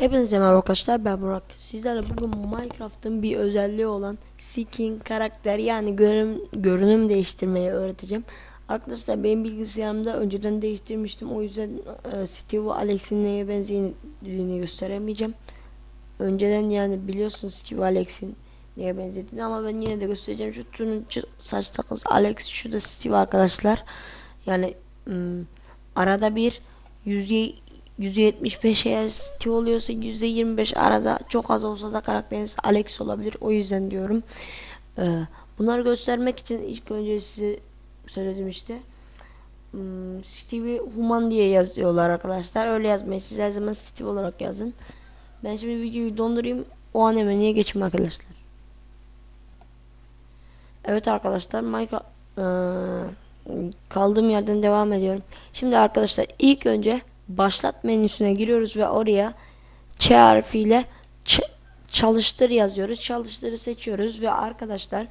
Hepinize merhaba arkadaşlar ben Burak. Sizlerle bugün Minecraft'ın bir özelliği olan skin karakter yani görünüm, görünüm değiştirmeyi öğreteceğim. Arkadaşlar benim bilgisayarımda önceden değiştirmiştim. O yüzden e, Steve ve Alex'in neye benzediğini gösteremeyeceğim. Önceden yani biliyorsunuz Steve ve Alex'in neye benzediğini ama ben yine de göstereceğim. Şu turuncu saç takısı Alex şu da Steve arkadaşlar. Yani ım, arada bir yüzde %75 eğer Steve oluyorsa %25 arada çok az olsa da karakteriniz Alex olabilir. O yüzden diyorum. Ee, bunları göstermek için ilk önce size söyledim işte. Hmm, Steve Human diye yazıyorlar arkadaşlar. Öyle yazmayın. Siz her zaman Steve olarak yazın. Ben şimdi videoyu dondurayım. O an hemen niye geçeyim arkadaşlar. Evet arkadaşlar Minecraft eee, kaldığım yerden devam ediyorum. Şimdi arkadaşlar ilk önce başlat menüsüne giriyoruz ve oraya Ç harfiyle ç- çalıştır yazıyoruz. Çalıştırı seçiyoruz ve arkadaşlar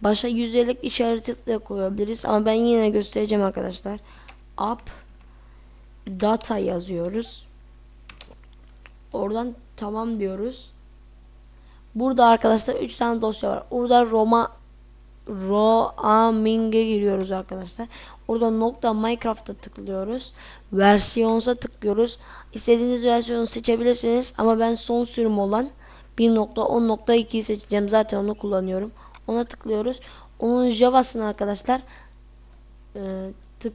başa yüzdelik işareti de koyabiliriz ama ben yine göstereceğim arkadaşlar. Up data yazıyoruz. Oradan tamam diyoruz. Burada arkadaşlar 3 tane dosya var. Burada Roma Roaming'e giriyoruz arkadaşlar. Orada nokta Minecraft'a tıklıyoruz. Versiyonsa tıklıyoruz. İstediğiniz versiyonu seçebilirsiniz ama ben son sürüm olan 1.10.2'yi seçeceğim. Zaten onu kullanıyorum. Ona tıklıyoruz. Onun Java'sını arkadaşlar e, tık,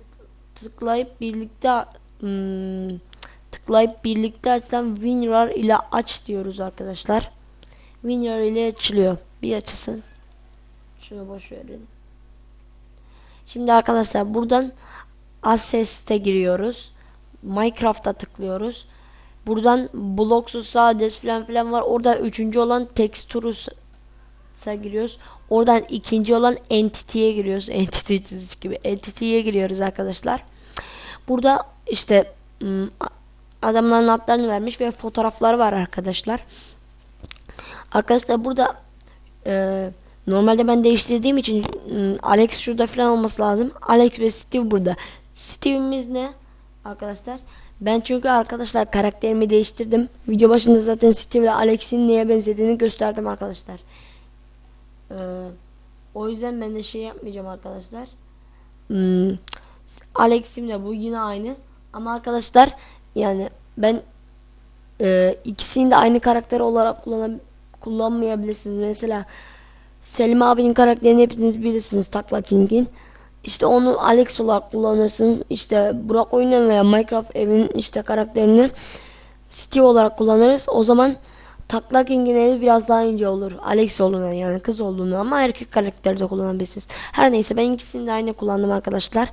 tıklayıp birlikte hmm, tıklayıp birlikte açılan WinRAR ile aç diyoruz arkadaşlar. WinRAR ile açılıyor. Bir açısın. Şunu boş verin. Şimdi arkadaşlar buradan Access'te giriyoruz. Minecraft'a tıklıyoruz. Buradan bloksuz sades falan filan var. Orada üçüncü olan textures'a giriyoruz. Oradan ikinci olan entity'ye giriyoruz. Entity çizici gibi. Entity'ye giriyoruz arkadaşlar. Burada işte adamların adlarını vermiş ve fotoğrafları var arkadaşlar. Arkadaşlar burada eee Normalde ben değiştirdiğim için ım, Alex şurada falan olması lazım. Alex ve Steve burada. Steve'imiz ne? Arkadaşlar. Ben çünkü arkadaşlar karakterimi değiştirdim. Video başında zaten Steve ile Alex'in neye benzediğini gösterdim arkadaşlar. Ee, o yüzden ben de şey yapmayacağım arkadaşlar. Hmm, Alex'im de bu yine aynı. Ama arkadaşlar yani ben e, ikisini de aynı karakter olarak kullan kullanmayabilirsiniz. Mesela Selim abinin karakterini hepiniz bilirsiniz Takla King'in. İşte onu Alex olarak kullanırsınız. İşte Burak Oyun'un veya Minecraft evinin işte karakterini Steve olarak kullanırız. O zaman Takla King'in eli biraz daha ince olur. Alex olduğundan yani kız olduğunu ama erkek karakterde kullanabilirsiniz. Her neyse ben ikisini de aynı kullandım arkadaşlar.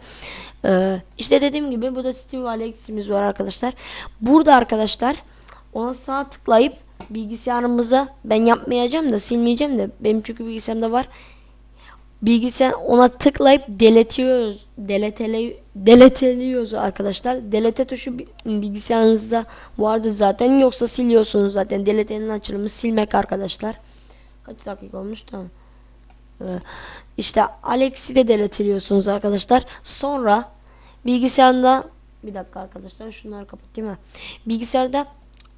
Ee, işte dediğim gibi burada Steve ve Alex'imiz var arkadaşlar. Burada arkadaşlar ona sağ tıklayıp bilgisayarımıza ben yapmayacağım da silmeyeceğim de benim çünkü bilgisayarımda var. Bilgisayar ona tıklayıp deletiyoruz. Deletele, deleteliyoruz arkadaşlar. Delete tuşu bi- bilgisayarınızda vardı zaten. Yoksa siliyorsunuz zaten. Deletenin açılımı silmek arkadaşlar. Kaç dakika olmuş tamam. Ee, işte Alex'i de deletiliyorsunuz arkadaşlar. Sonra bilgisayarda bir dakika arkadaşlar şunları kapatayım ha. Bilgisayarda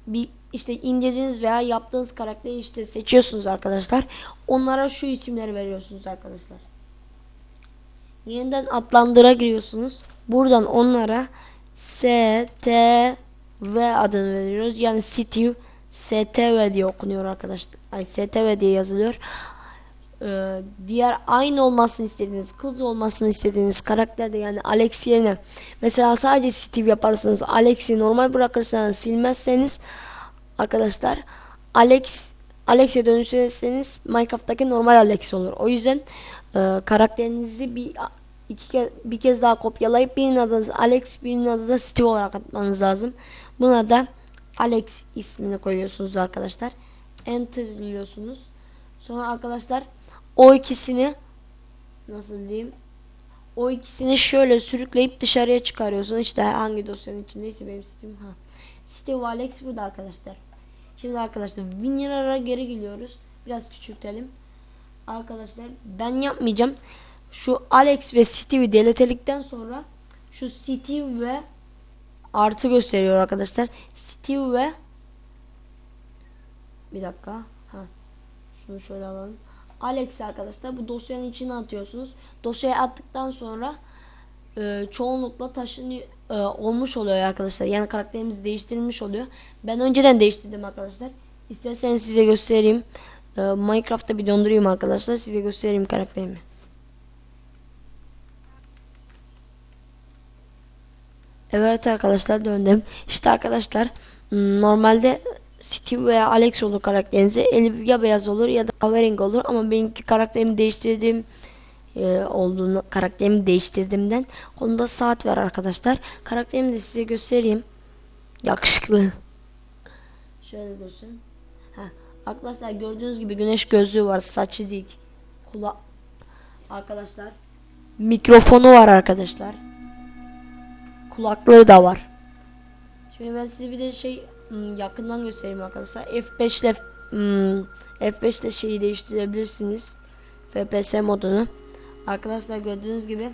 bir işte indirdiğiniz veya yaptığınız karakteri işte seçiyorsunuz arkadaşlar. Onlara şu isimleri veriyorsunuz arkadaşlar. Yeniden adlandıra giriyorsunuz. Buradan onlara S, T, V adını veriyoruz. Yani Steve STV diye okunuyor arkadaşlar. Ay STV diye yazılıyor. Ee, diğer aynı olmasını istediğiniz, kız olmasını istediğiniz karakterde yani Alex yerine mesela sadece Steve yaparsanız Alex'i normal bırakırsanız silmezseniz arkadaşlar Alex Alex'e dönüştürürseniz Minecraft'taki normal Alex olur. O yüzden e, karakterinizi bir iki kez, bir kez daha kopyalayıp birinin adı Alex birinin adı da Steve olarak atmanız lazım. Buna da Alex ismini koyuyorsunuz arkadaşlar. Enter diyorsunuz. Sonra arkadaşlar o ikisini nasıl diyeyim? O ikisini şöyle sürükleyip dışarıya çıkarıyorsun. İşte hangi dosyanın içindeyse benim Steam ha. Steve ve Alex burada arkadaşlar. Şimdi arkadaşlar WinRAR'a geri geliyoruz. Biraz küçültelim. Arkadaşlar ben yapmayacağım. Şu Alex ve Steve'i deletelikten sonra şu Steve ve artı gösteriyor arkadaşlar. Steve ve Bir dakika. Şunu şöyle alalım. Alex arkadaşlar bu dosyanın içine atıyorsunuz. Dosyaya attıktan sonra e, çoğunlukla taşın e, olmuş oluyor arkadaşlar. Yani karakterimiz değiştirilmiş oluyor. Ben önceden değiştirdim arkadaşlar. İsterseniz size göstereyim. E, Minecraft'ta bir dondurayım arkadaşlar. Size göstereyim karakterimi. Evet arkadaşlar döndüm. İşte arkadaşlar normalde Steve veya Alex olur karakterinizi. Eli ya beyaz olur ya da kahverengi olur ama benimki karakterimi değiştirdiğim e, olduğunu karakterimi değiştirdiğimden kolunda saat var arkadaşlar. Karakterimi de size göstereyim. Yakışıklı. Şöyle dursun. Ha, arkadaşlar gördüğünüz gibi güneş gözlüğü var. Saçı dik. Kula arkadaşlar mikrofonu var arkadaşlar. Kulaklığı da var. Şimdi ben size bir de şey yakından göstereyim arkadaşlar. F5 ile hmm, F5 ile şeyi değiştirebilirsiniz. FPS modunu. Arkadaşlar gördüğünüz gibi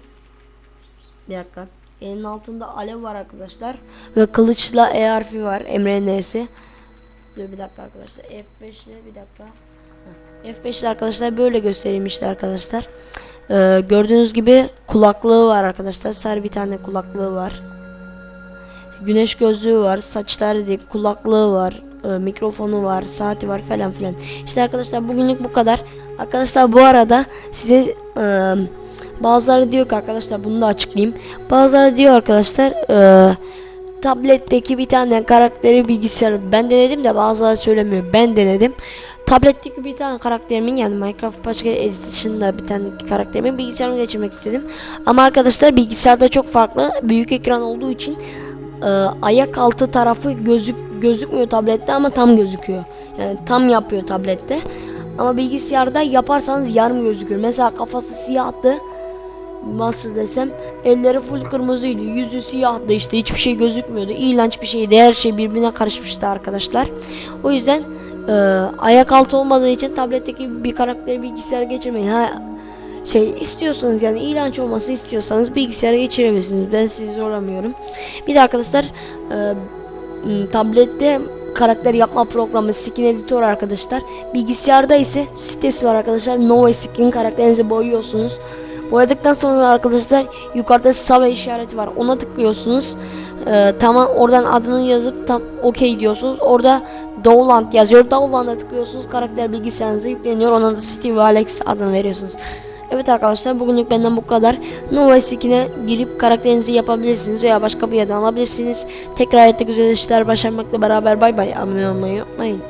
bir dakika. Elin altında alev var arkadaşlar. Ve kılıçla E var. Emre N'si. Dur bir dakika arkadaşlar. F5 ile bir dakika. Heh. F5 ile arkadaşlar böyle göstereyim işte arkadaşlar. Ee, gördüğünüz gibi kulaklığı var arkadaşlar. Sarı bir tane kulaklığı var. Güneş gözlüğü var, saçları dik, kulaklığı var, e, mikrofonu var, saati var falan filan. İşte arkadaşlar bugünlük bu kadar. Arkadaşlar bu arada size e, bazıları diyor ki arkadaşlar bunu da açıklayayım. Bazıları diyor arkadaşlar e, tabletteki bir tane karakteri bilgisayar ben denedim de bazıları söylemiyor. Ben denedim. Tabletteki bir tane karakterimin yani Minecraft Başka Edition'da bir tane karakterimin bilgisayarıma geçirmek istedim. Ama arkadaşlar bilgisayarda çok farklı. Büyük ekran olduğu için e, ayak altı tarafı gözük gözükmüyor tablette ama tam gözüküyor. Yani tam yapıyor tablette. Ama bilgisayarda yaparsanız yarım gözüküyor. Mesela kafası siyahtı. Nasıl desem elleri full kırmızıydı. Yüzü siyahtı işte hiçbir şey gözükmüyordu. İğrenç bir şeydi. Her şey birbirine karışmıştı arkadaşlar. O yüzden e, ayak altı olmadığı için tabletteki bir karakteri bilgisayara geçirmeyin. Ha, şey istiyorsanız yani iğrenç olması istiyorsanız bilgisayara geçirebilirsiniz. Ben sizi zorlamıyorum. Bir de arkadaşlar e, tablette karakter yapma programı Skin Editor arkadaşlar. Bilgisayarda ise sitesi var arkadaşlar. Nova Skin karakterinizi boyuyorsunuz. Boyadıktan sonra arkadaşlar yukarıda save işareti var. Ona tıklıyorsunuz. Ee, tamam oradan adını yazıp tam okey diyorsunuz. Orada Dowland yazıyor. Dowland'a tıklıyorsunuz. Karakter bilgisayarınıza yükleniyor. Ona da Steve ve Alex adını veriyorsunuz. Evet arkadaşlar bugünlük benden bu kadar. Nova Skin'e girip karakterinizi yapabilirsiniz veya başka bir yerden alabilirsiniz. Tekrar ettik güzel işler başarmakla beraber bay bay abone olmayı unutmayın.